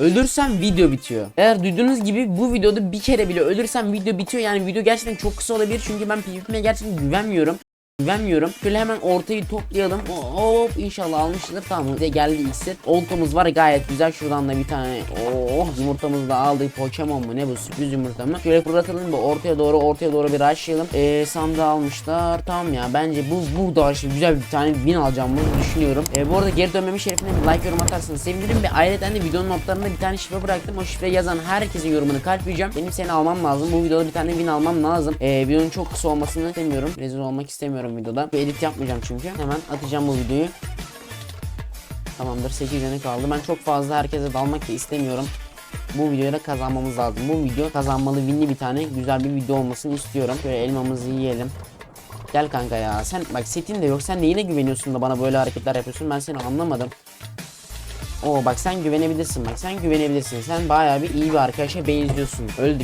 Ölürsem video bitiyor. Eğer duyduğunuz gibi bu videoda bir kere bile ölürsem video bitiyor. Yani video gerçekten çok kısa olabilir. Çünkü ben PvP'me gerçekten güvenmiyorum. Güvenmiyorum. Şöyle hemen ortayı toplayalım. Hop inşallah almıştır. Tamam bir de geldi iksir. Oltamız var gayet güzel. Şuradan da bir tane oh yumurtamızı da aldık. Pokemon mu ne bu sürpriz yumurta mı? Şöyle fırlatalım da ortaya doğru ortaya doğru bir açlayalım. Eee sandığı almışlar. Tamam ya bence bu bu da şimdi güzel bir tane win alacağımı düşünüyorum. E, bu arada geri dönmeme şerefine bir like yorum atarsanız sevinirim. Ve ayrıca de videonun notlarında bir tane şifre bıraktım. O şifreyi yazan herkesin yorumunu kalpleyeceğim. Benim seni almam lazım. Bu videoda bir tane win almam lazım. E, videonun çok kısa olmasını istemiyorum. Rezil olmak istemiyorum videoda. Bir edit yapmayacağım çünkü. Hemen atacağım bu videoyu. Tamamdır 8 yanı kaldı. Ben çok fazla herkese dalmak da istemiyorum. Bu videoyu da kazanmamız lazım. Bu video kazanmalı winli bir tane güzel bir video olmasını istiyorum. Şöyle elmamızı yiyelim. Gel kanka ya. Sen bak setin de yok. Sen neyine güveniyorsun da bana böyle hareketler yapıyorsun? Ben seni anlamadım. Oo bak sen güvenebilirsin bak sen güvenebilirsin. Sen bayağı bir iyi bir arkadaşa benziyorsun. Öldük.